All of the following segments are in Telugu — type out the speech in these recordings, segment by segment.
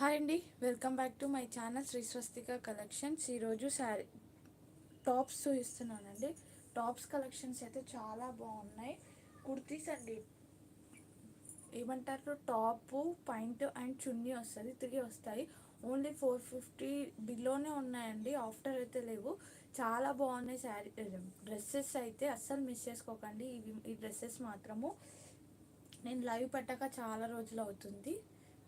Hi అండి. Welcome back to my channel Sri Swastika collections. ఈరోజు శారీ టాప్స్ చూపిస్తున్నానండి. టాప్స్ కలెక్షన్స్ అయితే చాలా బాగున్నాయి. కుర్తీస్ అండి. ఏమంటారు? టాప్ పాయింట్ అండ్ చున్నీ వస్తుంది తిరిగి వస్తాయి. ఓన్లీ ఫోర్ ఫిఫ్టీ బిలోనే ఉన్నాయండి. ఆఫ్టర్ అయితే లేవు. చాలా బాగున్నాయి శారీ డ్రెస్సెస్ అయితే అస్సలు మిస్ చేసుకోకండి. ఇవి ఈ డ్రెస్సెస్ మాత్రము నేను లైవ్ పెట్టాక చాలా రోజులు అవుతుంది.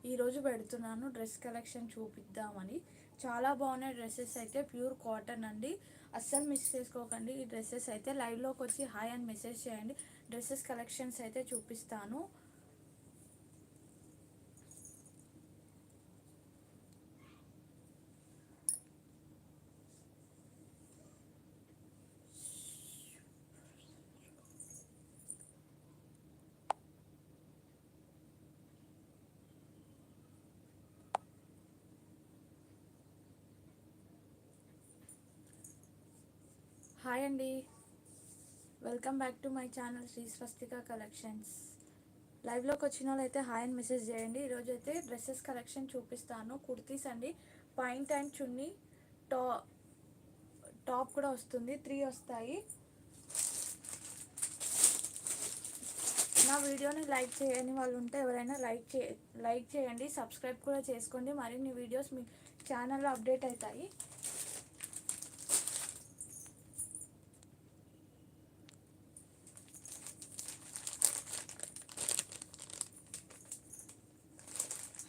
ఈరోజు పెడుతున్నాను డ్రెస్ కలెక్షన్ చూపిద్దామని. చాలా బాగున్నాయి డ్రెస్సెస్ అయితే ప్యూర్ కాటన్ అండి. అస్సలు మిస్ చేసుకోకండి. ఈ డ్రెస్సెస్ అయితే లైవ్లోకి వచ్చి హాయ్ అని మెసేజ్ చేయండి. డ్రెస్సెస్ కలెక్షన్స్ అయితే చూపిస్తాను. హాయ్ అండి. Welcome back to my channel Sri Swastika collections లైవ్లోకి వచ్చిన వాళ్ళు అయితే హాయ్ అని మెసేజ్ చేయండి. ఈరోజు అయితే డ్రెస్సెస్ కలెక్షన్ చూపిస్తాను. కుర్తీస్ అండి పాయింట్ అండ్ చున్నీ టా టాప్ కూడా వస్తుంది. త్రీ వస్తాయి. నా వీడియోని లైక్ చేయని వాళ్ళు ఉంటే ఎవరైనా లైక్ చే లైక్ చేయండి. సబ్స్క్రైబ్ కూడా చేసుకోండి. మరిన్ని వీడియోస్ మీ ఛానల్లో అప్డేట్ అవుతాయి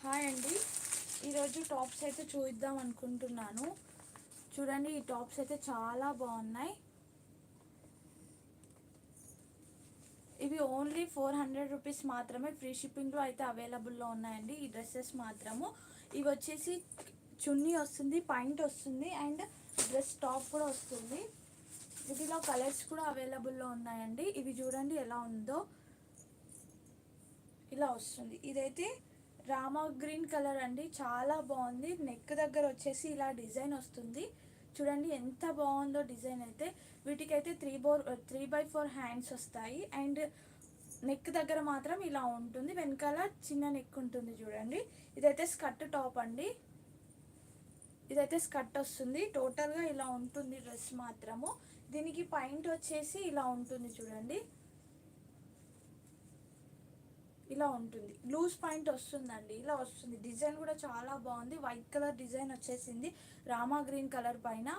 హాయ్ అండి ఈరోజు టాప్స్ అయితే చూద్దాం అనుకుంటున్నాను. చూడండి ఈ టాప్స్ అయితే చాలా బాగున్నాయి. ఇవి ఓన్లీ ఫోర్ హండ్రెడ్ రూపీస్ మాత్రమే ఫ్రీ షిప్పింగ్లో అయితే అవైలబుల్లో ఉన్నాయండి. ఈ డ్రెస్సెస్ మాత్రము. ఇవి వచ్చేసి చున్నీ వస్తుంది పాయింట్ వస్తుంది అండ్ డ్రెస్ టాప్ కూడా వస్తుంది. వీటిలో కలర్స్ కూడా అవైలబుల్లో ఉన్నాయండి. ఇవి చూడండి ఎలా ఉందో. ఇలా వస్తుంది. ఇదైతే రామా గ్రీన్ కలర్ అండి. చాలా బాగుంది. నెక్ దగ్గర వచ్చేసి ఇలా డిజైన్ వస్తుంది. చూడండి ఎంత బాగుందో డిజైన్ అయితే. వీటికైతే త్రీ బోర్ త్రీ బై ఫోర్ హ్యాండ్స్ వస్తాయి. అండ్ నెక్ దగ్గర మాత్రం ఇలా ఉంటుంది. వెనకాల చిన్న నెక్ ఉంటుంది చూడండి. ఇదైతే స్కర్ట్ టాప్ అండి. ఇదైతే స్కర్ట్ వస్తుంది. టోటల్గా ఇలా ఉంటుంది డ్రెస్ మాత్రము. దీనికి పాయింట్ వచ్చేసి ఇలా ఉంటుంది చూడండి. ఇలా ఉంటుంది. లూజ్ పాయింట్ వస్తుందండి. ఇలా వస్తుంది. డిజైన్ కూడా చాలా బాగుంది. వైట్ కలర్ డిజైన్ వచ్చేసింది. రామా గ్రీన్ కలర్ పైన.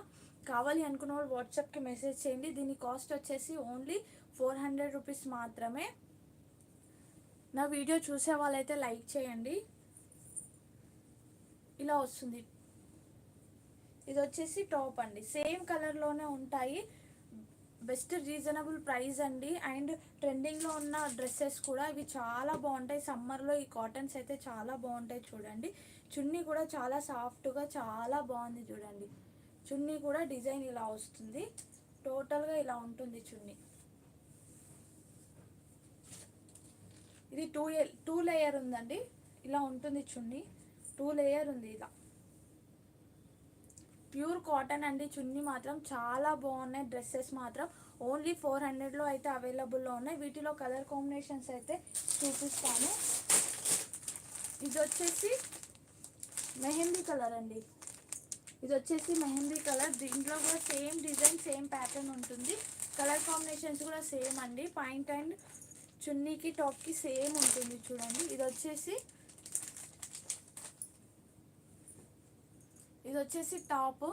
కావాలి అనుకున్న వాళ్ళు వాట్సాప్కి మెసేజ్ చేయండి. దీని కాస్ట్ వచ్చేసి ఓన్లీ ఫోర్ హండ్రెడ్ రూపీస్ మాత్రమే. నా వీడియో చూసే వాళ్ళైతే లైక్ చేయండి. ఇలా వస్తుంది. ఇది వచ్చేసి టాప్ అండి. సేమ్ కలర్లోనే ఉంటాయి. బెస్ట్ రీజనబుల్ ప్రైస్ అండి. అండ్ ట్రెండింగ్లో ఉన్న డ్రెస్సెస్ కూడా ఇవి చాలా బాగుంటాయి. సమ్మర్లో ఈ కాటన్స్ అయితే చాలా బాగుంటాయి చూడండి. చున్నీ కూడా చాలా సాఫ్ట్గా చాలా బాగుంది చూడండి. చున్నీ కూడా డిజైన్ ఇలా వస్తుంది. టోటల్గా ఇలా ఉంటుంది చున్నీ. ఇది టూ టూ లేయర్ ఉందండి. ఇలా ఉంటుంది చున్నీ. టూ లేయర్ ఉంది ఇలా. ప్యూర్ కాటన్ అండి. చున్నీ మాత్రం చాలా బాగున్నాయి. డ్రెస్సెస్ మాత్రం ఓన్లీ ఫోర్ హండ్రెడ్లో అయితే అవైలబుల్లో ఉన్నాయి. వీటిలో కలర్ కాంబినేషన్స్ అయితే చూపిస్తాను. ఇది వచ్చేసి మెహందీ కలర్ అండి. ఇది వచ్చేసి మెహందీ కలర్. దీంట్లో కూడా సేమ్ డిజైన్ సేమ్ ప్యాటర్న్ ఉంటుంది. కలర్ కాంబినేషన్స్ కూడా సేమ్ అండి. పాయింట్ అండ్ చున్నీకి టాప్కి సేమ్ ఉంటుంది చూడండి. ఇది వచ్చేసి ఇది వచ్చేసి టాప్.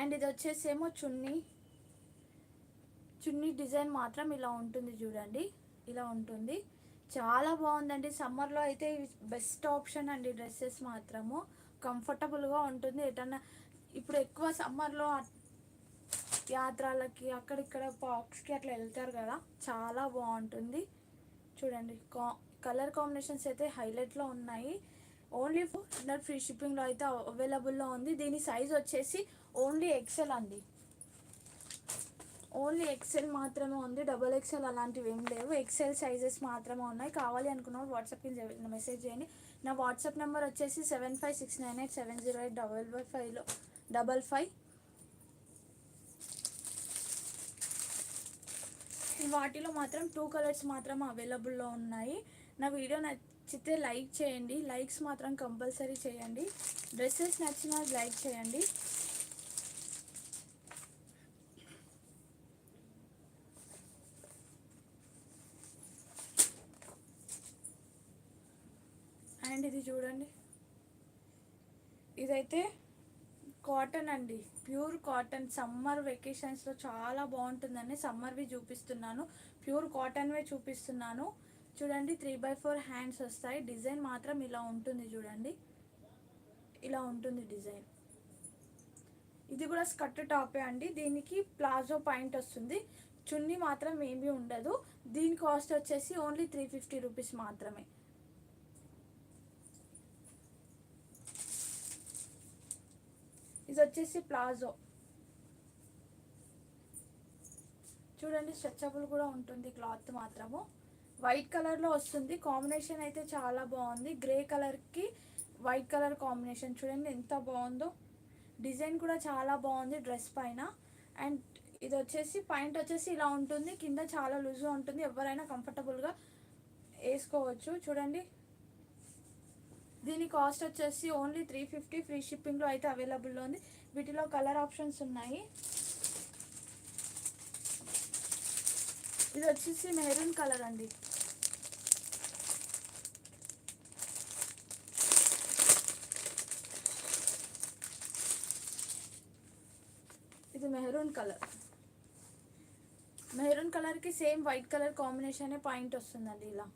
అండ్ ఇది వచ్చేసి ఏమో చున్నీ. చున్నీ డిజైన్ మాత్రం ఇలా ఉంటుంది చూడండి. ఇలా ఉంటుంది. చాలా బాగుందండి. సమ్మర్లో అయితే బెస్ట్ ఆప్షన్ అండి డ్రెస్సెస్ మాత్రము. కంఫర్టబుల్గా ఉంటుంది. ఎటన్నా ఇప్పుడు ఎక్కువ సమ్మర్లో యాత్రలకి అక్కడిక్కడ పార్క్స్కి అట్లా వెళ్తారు కదా చాలా బాగుంటుంది. చూడండి కా కలర్ కాంబినేషన్స్ అయితే హైలైట్లో ఉన్నాయి. ఓన్లీ హండ్రెడ్ ఫ్రీ షిప్పింగ్లో అయితే అవైలబుల్లో ఉంది. దీని సైజ్ వచ్చేసి ఓన్లీ ఎక్సెల్ అండి. ఓన్లీ ఎక్సెల్ మాత్రమే ఉంది. డబల్ ఎక్సెల్ అలాంటివి ఏం లేవు. ఎక్సెల్ సైజెస్ మాత్రమే ఉన్నాయి. కావాలి అనుకున్న వాట్సాప్కి మెసేజ్ చేయండి. నా వాట్సాప్ నెంబర్ వచ్చేసి seven five six nine eight seven zero eight double five ఫైవ్లో డబల్ ఫైవ్. వాటిలో మాత్రం టూ కలర్స్ మాత్రం అవైలబుల్లో ఉన్నాయి. నా వీడియో నచ్చితే లైక్ చేయండి. లైక్స్ మాత్రం కంపల్సరీ చేయండి. డ్రెస్సెస్ నచ్చిన లైక్ చేయండి. అండ్ ఇది చూడండి. ఇదైతే కాటన్ అండి. Pure cotton. సమ్మర్ వెకేషన్స్లో చాలా బాగుంటుందని సమ్మర్వి చూపిస్తున్నాను. ప్యూర్ కాటన్వే చూపిస్తున్నాను. చూడండి త్రీ బై ఫోర్ హ్యాండ్స్ వస్తాయి. డిజైన్ మాత్రం ఇలా ఉంటుంది చూడండి. ఇలా ఉంటుంది డిజైన్. ఇది కూడా స్కర్ట్ టాపే అండి. దీనికి ప్లాజో పాయింట్ వస్తుంది. చున్నీ మాత్రం ఏమీ ఉండదు. దీని కాస్ట్ వచ్చేసి ఓన్లీ త్రీ ఫిఫ్టీ రూపీస్ మాత్రమే. ఇది వచ్చేసి ప్లాజో. చూడండి స్ట్రెచబుల్ కూడా ఉంటుంది క్లాత్ మాత్రము. వైట్ కలర్లో వస్తుంది. కాంబినేషన్ అయితే చాలా బాగుంది. గ్రే కలర్కి వైట్ కలర్ కాంబినేషన్ చూడండి ఎంత బాగుందో. డిజైన్ కూడా చాలా బాగుంది డ్రెస్ పైన. అండ్ ఇది వచ్చేసి పాయింట్ వచ్చేసి ఇలా ఉంటుంది. కింద చాలా లూజ్గా ఉంటుంది. ఎవరైనా కంఫర్టబుల్గా వేసుకోవచ్చు. చూడండి. దీని కాస్ట్ వచ్చేసి ఓన్లీ త్రీ ఫిఫ్టీ ఫ్రీ షిప్పింగ్లో అయితే అవైలబుల్లో ఉంది. వీటిలో కలర్ ఆప్షన్స్ ఉన్నాయి. ఇది వచ్చేసి మెరూన్ కలర్ అండి. ఇది మెహరూన్ కలర్. మెహరూన్ కలర్కి same white colour combination point వస్తుందండి ఇలా.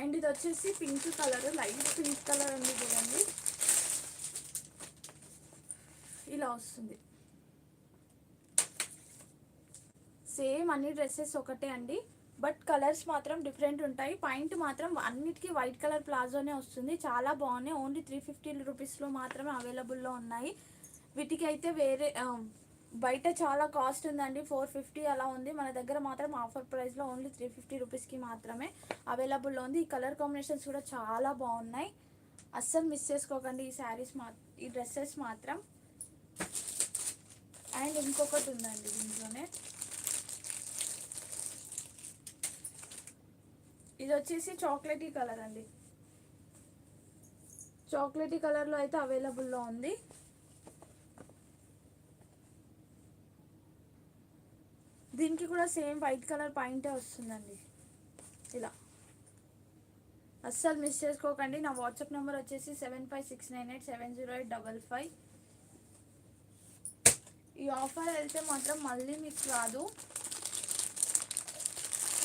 అండ్ ఇది వచ్చేసి pink colour light pink colour ఉంది చూడండి. ఇలా వస్తుంది. సేమ్ అన్ని డ్రెస్సెస్ ఒకటే అండి. బట్ కలర్స్ మాత్రం డిఫరెంట్ ఉంటాయి. పాయింట్ మాత్రం అన్నిటికీ వైట్ కలర్ ప్లాజోనే వస్తుంది. చాలా బాగున్నాయి. ఓన్లీ త్రీ ఫిఫ్టీ రూపీస్లో మాత్రమే అవైలబుల్లో ఉన్నాయి. వీటికి అయితే వేరే బయట చాలా కాస్ట్ ఉందండి. ఫోర్ ఫిఫ్టీ అలా ఉంది. మన దగ్గర మాత్రం ఆఫర్ ప్రైస్లో ఓన్లీ త్రీ ఫిఫ్టీ రూపీస్కి మాత్రమే అవైలబుల్లో ఉంది. ఈ కలర్ కాంబినేషన్స్ కూడా చాలా బాగున్నాయి. అస్సలు మిస్ చేసుకోకండి ఈ శారీస్ మా ఈ డ్రెస్సెస్ మాత్రం. అండ్ ఇంకొకటి ఉందండి దీంట్లోనే. ఇది వచ్చేసి చాక్లెటీ కలర్ అండి. చాక్లెటీ కలర్లో అయితే అవైలబుల్లో ఉంది. దీనికి కూడా సేమ్ వైట్ కలర్ పాయింటే వస్తుందండి. ఇలా. అస్సలు మిస్ చేసుకోకండి. నా వాట్సాప్ నెంబర్ వచ్చేసి seven five six nine eight seven zero eight double five. ఈ ఆఫర్ వెళ్తే మాత్రం మళ్ళీ మీకు రాదు.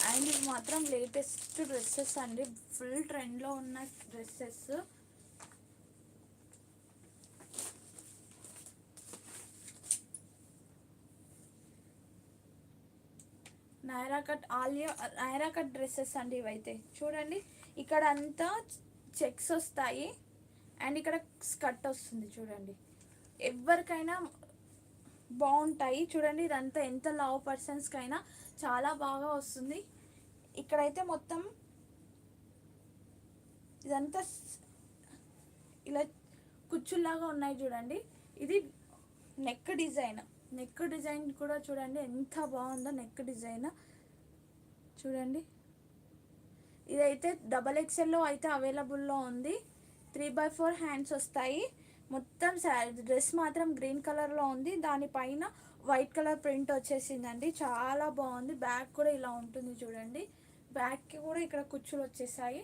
అండ్ ఇది మాత్రం లేటెస్ట్ డ్రెస్సెస్ అండి. ఫుల్ ట్రెండ్లో ఉన్న dresses. Naira cut Alia Naira cut dresses అండి ఇవైతే. చూడండి ఇక్కడ అంతా చెక్స్ వస్తాయి. అండ్ ఇక్కడ స్కర్ట్ వస్తుంది చూడండి. ఎవరికైనా బాగుంటాయి చూడండి ఇదంతా ఎంత లావ్ పర్సన్స్కైనా చాలా బాగా వస్తుంది. ఇక్కడైతే మొత్తం ఇదంతా ఇలా కుచ్చుల్లాగా ఉన్నాయి చూడండి. ఇది నెక్ డిజైన్. నెక్ డిజైన్ కూడా చూడండి ఎంత బాగుందో నెక్ డిజైన్. చూడండి. ఇదైతే డబల్ ఎక్స్ఎల్లో అయితే అవైలబుల్లో ఉంది. త్రీ బై ఫోర్ హ్యాండ్స్ వస్తాయి. మొత్తం డ్రెస్ మాత్రం గ్రీన్ కలర్లో ఉంది. దానిపైన వైట్ కలర్ ప్రింట్ వచ్చేసిందండి. చాలా బాగుంది. బ్యాక్ కూడా ఇలా ఉంటుంది చూడండి. బ్యాక్కి కూడా ఇక్కడ కుచ్చులు వచ్చేసాయి.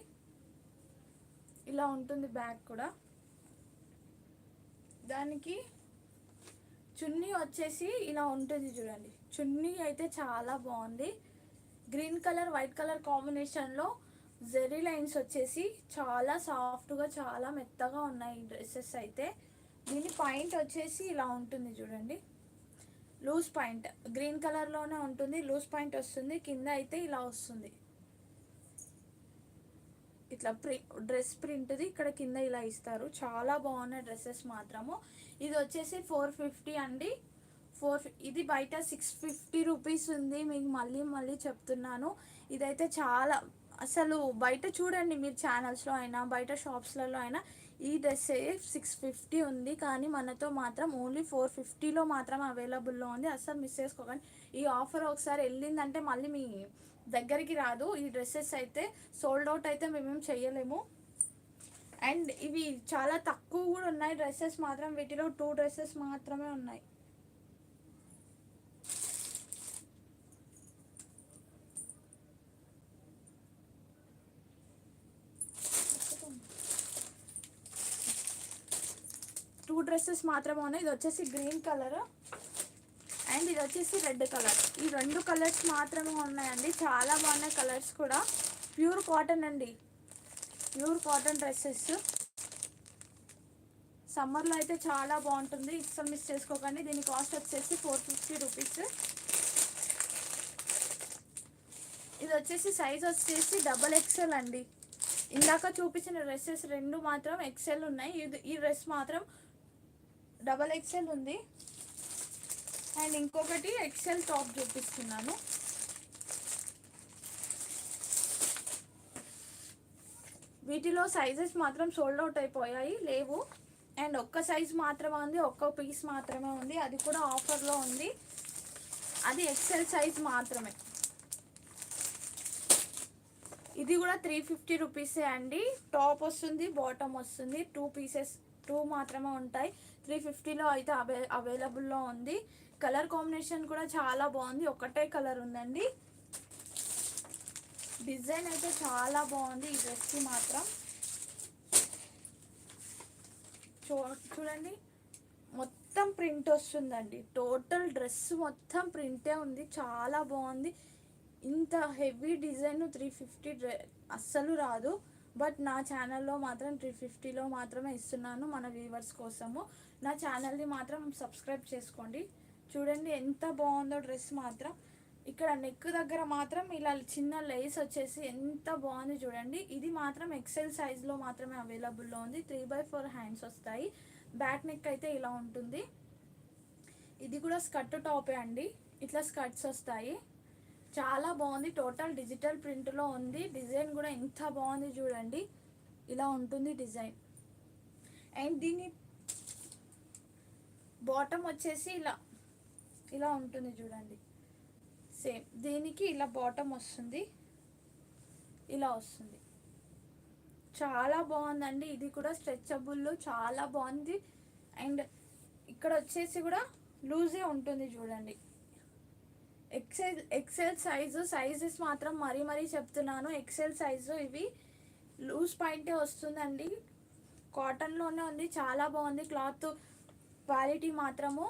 ఇలా ఉంటుంది బ్యాక్ కూడా. దానికి చున్నీ వచ్చేసి ఇలా ఉంటుంది చూడండి. చున్నీ అయితే చాలా బాగుంది. గ్రీన్ కలర్ వైట్ కలర్ కాంబినేషన్లో జెరీ లైన్స్ వచ్చేసి చాలా సాఫ్ట్గా చాలా మెత్తగా ఉన్నాయి ఈ డ్రెస్సెస్ అయితే. దీని పాయింట్ వచ్చేసి ఇలా ఉంటుంది చూడండి. లూజ్ పాయింట్ గ్రీన్ కలర్లోనే ఉంటుంది లూజ్ పాయింట్ వస్తుంది కింద అయితే ఇలా వస్తుంది. ఇట్లా ప్రి డ్రెస్ ప్రింట్ది ఇక్కడ కింద ఇలా ఇస్తారు. చాలా బాగున్నాయి డ్రెస్సెస్ మాత్రము. ఇది వచ్చేసి ఫోర్ ఫిఫ్టీ అండి. ఫోర్ ఇది బయట సిక్స్ ఫిఫ్టీ రూపీస్ ఉంది. మీకు మళ్ళీ మళ్ళీ చెప్తున్నాను. ఇదైతే చాలా అసలు బయట చూడండి మీరు ఛానల్స్లో అయినా బయట షాప్స్లలో అయినా ఈ డ్రెస్ సిక్స్ ఫిఫ్టీ ఉంది. కానీ మనతో మాత్రం ఓన్లీ ఫోర్ ఫిఫ్టీలో మాత్రం అవైలబుల్లో ఉంది. అసలు మిస్ చేసుకోకండి. ఈ ఆఫర్ ఒకసారి వెళ్ళిందంటే మళ్ళీ మీ దగ్గరికి రాదు. ఈ డ్రెస్సెస్ అయితే సోల్డ్ అవుట్ అయితే మేమేం చేయలేము అండ్ ఇవి చాలా తక్కువ కూడా ఉన్నాయి. డ్రెస్సెస్ మాత్రం వీటిలో టూ డ్రెస్సెస్ మాత్రమే ఉన్నాయి టూ డ్రెస్సెస్ మాత్రమే ఉన్నాయి. ఇది వచ్చేసి గ్రీన్ కలర్ అండ్ ఇది వచ్చేసి రెడ్ కలర్. ఈ రెండు కలర్స్ మాత్రమే ఉన్నాయండి. చాలా బాగున్నాయి కలర్స్ కూడా. ప్యూర్ కాటన్ అండి. Pure cotton dresses. సమ్మర్లో అయితే చాలా బాగుంటుంది. ఇష్టం మిస్ చేసుకోకండి. దీని కాస్ట్ వచ్చేసి ఫోర్ ఫిఫ్టీ రూపీస్. ఇది వచ్చేసి సైజ్ వచ్చేసి డబల్ ఎక్సెల్ అండి. ఇందాక చూపించిన డ్రెస్సెస్ రెండు మాత్రం ఎక్సెల్ ఉన్నాయి. ఇది ఈ డ్రెస్ మాత్రం డబల్ ఎక్సెల్ ఉంది. అండ్ ఇంకొకటి ఎక్సెల్ టాప్ చూపిస్తున్నాను. వీటిలో సైజెస్ మాత్రం సోల్డ్ అవుట్ అయిపోయాయి లేవు. అండ్ ఒక్క సైజ్ మాత్రమే ఉంది ఒక్క పీస్ మాత్రమే ఉంది. అది కూడా ఆఫర్లో ఉంది. అది ఎక్సెల్ సైజ్ మాత్రమే. ఇది కూడా త్రీ ఫిఫ్టీ రూపీసే అండి. టాప్ వస్తుంది బాటమ్ వస్తుంది. టూ పీసెస్ టూ మాత్రమే ఉంటాయి. త్రీ ఫిఫ్టీలో అయితే అవై అవైలబుల్లో ఉంది. కలర్ కాంబినేషన్ కూడా చాలా బాగుంది. ఒకటే కలర్ ఉందండి. డిజైన్ అయితే చాలా బాగుంది ఈ డ్రెస్కి మాత్రం. చూ చూడండి. మొత్తం ప్రింట్ వస్తుందండి. టోటల్ డ్రెస్ మొత్తం ప్రింటే ఉంది. చాలా బాగుంది. ఇంత హెవీ డిజైన్ త్రీ ఫిఫ్టీ డ్రె అస్సలు రాదు. బట్ నా ఛానల్లో మాత్రం త్రీ ఫిఫ్టీలో మాత్రమే ఇస్తున్నాను మన వ్యూవర్స్ కోసము. నా ఛానల్ని మాత్రం సబ్స్క్రైబ్ చేసుకోండి. చూడండి ఎంత బాగుందో డ్రెస్ మాత్రం. ఇక్కడ నెక్ దగ్గర మాత్రం ఇలా చిన్న లేస్ వచ్చేసి ఎంత బాగుంది చూడండి. ఇది మాత్రం ఎక్సెల్ సైజ్లో మాత్రమే అవైలబుల్లో ఉంది. త్రీ బై ఫోర్ హ్యాండ్స్ వస్తాయి. బ్యాక్ నెక్ అయితే ఇలా ఉంటుంది. ఇది కూడా స్కర్ట్ టాపే అండి. ఇట్లా స్కర్ట్స్ వస్తాయి. చాలా బాగుంది. టోటల్ డిజిటల్ ప్రింట్లో ఉంది. డిజైన్ కూడా ఎంత బాగుంది చూడండి. ఇలా ఉంటుంది డిజైన్ అండ్ దీని బాటమ్ వచ్చేసి ఇలా ఇలా ఉంటుంది చూడండి. సేమ్ దీనికి ఇలా బాటమ్ వస్తుంది. ఇలా వస్తుంది. చాలా బాగుందండి. ఇది కూడా స్ట్రెచబుల్ చాలా బాగుంది. అండ్ ఇక్కడ వచ్చేసి కూడా లూజే ఉంటుంది చూడండి. ఎక్సెల్ ఎక్సెల్ సైజు సైజెస్ మాత్రం మరీ మరీ చెప్తున్నాను. ఎక్సెల్ సైజు ఇవి లూజ్ పాయింటే వస్తుందండి. కాటన్లోనే ఉంది చాలా బాగుంది. క్లాత్ క్వాలిటీ మాత్రము.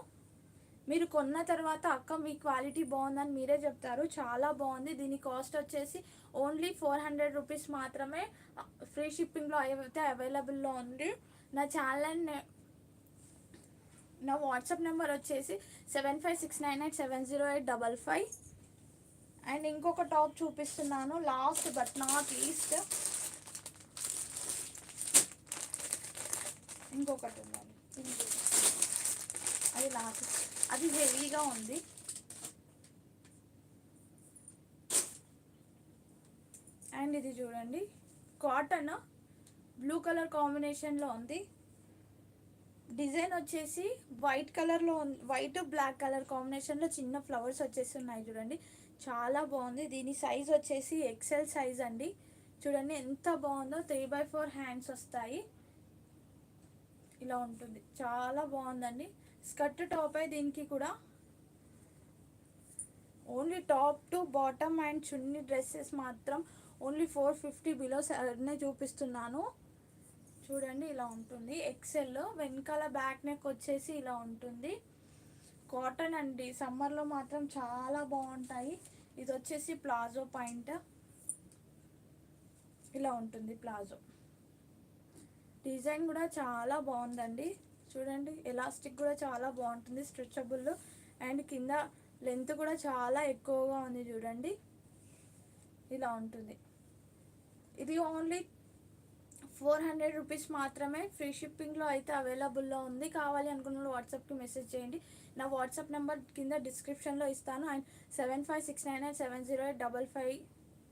మీరు కొన్న తర్వాత అక్క మీ క్వాలిటీ బాగుందని మీరే చెప్తారు. చాలా బాగుంది. దీని కాస్ట్ వచ్చేసి ఓన్లీ ఫోర్ హండ్రెడ్ రూపీస్ మాత్రమే ఫ్రీ షిప్పింగ్లో అయితే అవైలబుల్లో ఉంది. నా ఛానల్ నా వాట్సాప్ నెంబర్ వచ్చేసి seven five six nine eight seven zero eight double five. And ఇంకొక టాప్ చూపిస్తున్నాను లాస్ట్ బట్ నాట్ లీస్ట్ ఇంకొకటి ఉందండి అది లాస్ట్. అది హెవీగా ఉంది. అండ్ ఇది చూడండి కాటన్ బ్లూ కలర్ కాంబినేషన్లో ఉంది. డిజైన్ వచ్చేసి వైట్ కలర్లో వైట్ బ్లాక్ కలర్ కాంబినేషన్లో చిన్న ఫ్లవర్స్ వచ్చేసి ఉన్నాయి చూడండి. చాలా బాగుంది. దీని సైజ్ వచ్చేసి ఎక్సెల్ సైజ్ అండి. చూడండి ఎంత బాగుందో. త్రీ బై ఫోర్ హ్యాండ్స్ వస్తాయి. ఇలా ఉంటుంది. చాలా బాగుందండి. స్కర్ట్ టాప్ అయి దీనికి కూడా. Only top to bottom and chunni dresses మాత్రం ఓన్లీ ఫోర్ ఫిఫ్టీ బిలో నే చూపిస్తున్నాను. చూడండి ఇలా ఉంటుంది. ఎక్సెల్లో వెనకాల బ్యాక్ నెక్ వచ్చేసి ఇలా ఉంటుంది. కాటన్ అండి సమ్మర్లో మాత్రం చాలా బాగుంటాయి. ఇది వచ్చేసి ప్లాజో పాయింట్ ఇలా ఉంటుంది ప్లాజో డిజైన్ కూడా చాలా బాగుందండి. చూడండి ఎలాస్టిక్ కూడా చాలా బాగుంటుంది స్ట్రెచబుల్ అండ్ కింద లెంత్ కూడా చాలా ఎక్కువగా ఉంది చూడండి. ఇలా ఉంటుంది. ఇది ఓన్లీ ఫోర్ హండ్రెడ్ రూపీస్ మాత్రమే ఫ్రీ షిప్పింగ్లో అయితే అవైలబుల్లో ఉంది. కావాలి అనుకున్న వాళ్ళు వాట్సాప్కి మెసేజ్ చేయండి. నా వాట్సాప్ నెంబర్ కింద డిస్క్రిప్షన్లో ఇస్తాను. And seven five six nine nine seven zero eight double five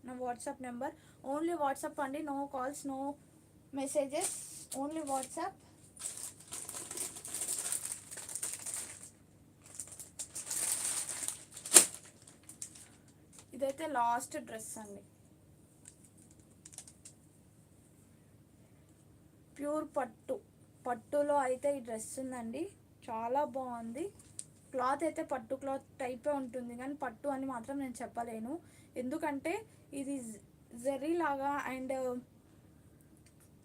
నా వాట్సాప్ నెంబర్. ఓన్లీ వాట్సాప్ అండి. No calls no messages. Only WhatsApp. ఇదైతే లాస్ట్ డ్రెస్ అండి. ప్యూర్ పట్టు. పట్టులో అయితే ఈ డ్రెస్ ఉందండి. చాలా బాగుంది. క్లాత్ అయితే పట్టు క్లాత్ టైపే ఉంటుంది. కానీ పట్టు అని మాత్రం నేను చెప్పలేను. ఎందుకంటే ఇది జెర్రీ లాగా అండ్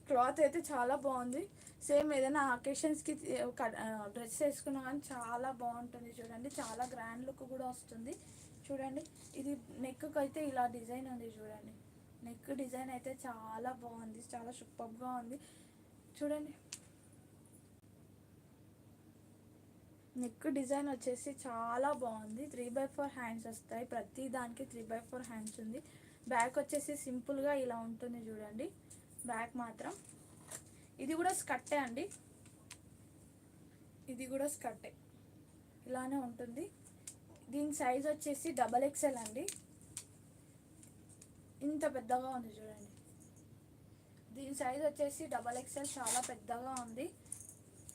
క్లాత్ అయితే చాలా బాగుంది. సేమ్ ఏదైనా అకేషన్స్కి డ్రెస్ వేసుకున్నా కానీ చాలా బాగుంటుంది చూడండి. చాలా గ్రాండ్ లుక్ కూడా వస్తుంది. చూడండి. ఇది నెక్కి అయితే ఇలా డిజైన్ ఉంది చూడండి. నెక్ డిజైన్ అయితే చాలా బాగుంది. చాలా సూపర్గా ఉంది. చూడండి. నెక్ డిజైన్ వచ్చేసి చాలా బాగుంది. త్రీ బై ఫోర్ హ్యాండ్స్ వస్తాయి. ప్రతి దానికి త్రీ బై ఫోర్ హ్యాండ్స్ ఉంది. బ్యాక్ వచ్చేసి సింపుల్గా ఇలా ఉంటుంది చూడండి. బ్యాక్ మాత్రం. ఇది కూడా స్కట్టే అండి. ఇది కూడా స్కట్టే ఇలానే ఉంటుంది. దీని సైజ్ వచ్చేసి డబల్ ఎక్సెల్ అండి. ఇంత పెద్దగా ఉంది చూడండి. దీని సైజ్ వచ్చేసి డబల్ ఎక్సెల్ చాలా పెద్దగా ఉంది.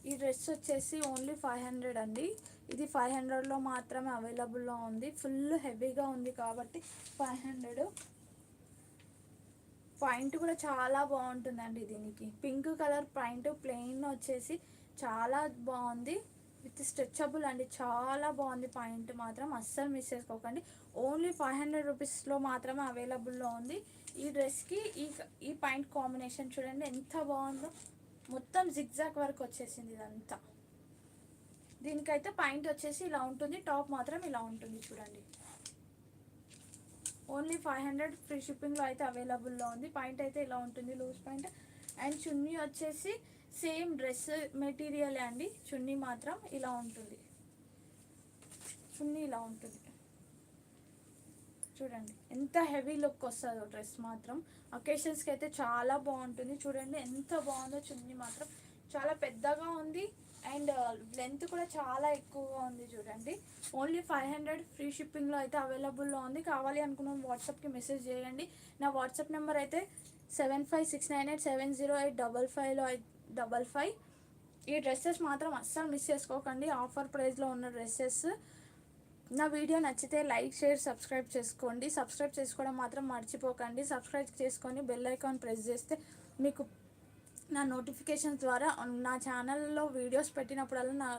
ఈ డ్రెస్ వచ్చేసి ఓన్లీ ఫైవ్ హండ్రెడ్ అండి. ఇది ఫైవ్ హండ్రెడ్లో మాత్రమే అవైలబుల్లో ఉంది. ఫుల్ హెవీగా ఉంది కాబట్టి ఫైవ్ హండ్రెడ్ పాయింట్ కూడా చాలా బాగుంటుందండి దీనికి. పింక్ కలర్ పాయింట్ ప్లెయిన్ వచ్చేసి చాలా బాగుంది. విత్ స్ట్రెచబుల్ అండి. చాలా బాగుంది పాయింట్ మాత్రం. అస్సలు మిస్ చేసుకోకండి. ఓన్లీ ఫైవ్ హండ్రెడ్ రూపీస్లో మాత్రమే అవైలబుల్లో ఉంది. ఈ డ్రెస్కి ఈ ఈ పాయింట్ కాంబినేషన్ చూడండి. ఎంత బాగుందో. మొత్తం జిగ్జాక్ వరకు వచ్చేసింది ఇదంతా. దీనికైతే పాయింట్ వచ్చేసి ఇలా ఉంటుంది. టాప్ మాత్రం ఇలా ఉంటుంది చూడండి. ఓన్లీ ఫైవ్ హండ్రెడ్ ఫ్రీ షిప్పింగ్లో అయితే అవైలబుల్లో ఉంది. పాయింట్ అయితే ఇలా ఉంటుంది లూజ్ పాయింట్. అండ్ చున్నీ వచ్చేసి సేమ్ డ్రెస్ మెటీరియలే అండి. చున్నీ మాత్రం ఇలా ఉంటుంది. చున్నీ ఇలా ఉంటుంది. చూడండి ఎంత హెవీ లుక్ వస్తుందో డ్రెస్ మాత్రం. అకేషన్స్కి అయితే చాలా బాగుంటుంది. చూడండి ఎంత బాగుందో చున్నీ మాత్రం. చాలా పెద్దగా ఉంది. అండ్ లెంత్ కూడా చాలా ఎక్కువగా ఉంది చూడండి. ఓన్లీ ఫైవ్ హండ్రెడ్ ఫ్రీ షిప్పింగ్లో అయితే అవైలబుల్లో ఉంది. కావాలి అనుకున్న వాట్సాప్కి మెసేజ్ చేయండి. నా వాట్సాప్ నెంబర్ అయితే seven five six nine eight seven zero eight double ఫైవ్లో డబల్ ఫైవ్. ఈ డ్రెస్సెస్ మాత్రం అస్సలు మిస్ చేసుకోకండి. ఆఫర్ ప్రైస్లో ఉన్న డ్రెస్సెస్. నా వీడియో నచ్చితే లైక్ షేర్ సబ్స్క్రైబ్ చేసుకోండి. సబ్స్క్రైబ్ చేసుకోవడం మాత్రం మర్చిపోకండి. సబ్స్క్రైబ్ చేసుకొని బెల్ ఐకాన్ ప్రెస్ చేస్తే మీకు నా నోటిఫికేషన్ ద్వారా నా ఛానల్లో వీడియోస్ పెట్టినప్పుడల్లా నా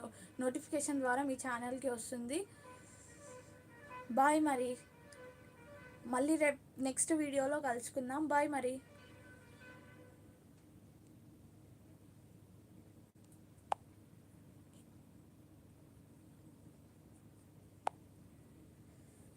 నోటిఫికేషన్ ద్వారా మీ ఛానల్కి వస్తుంది. బాయ్ మరి. మళ్ళీ రేపు నెక్స్ట్ వీడియోలో కలుసుకుందాం. బాయ్ మరి.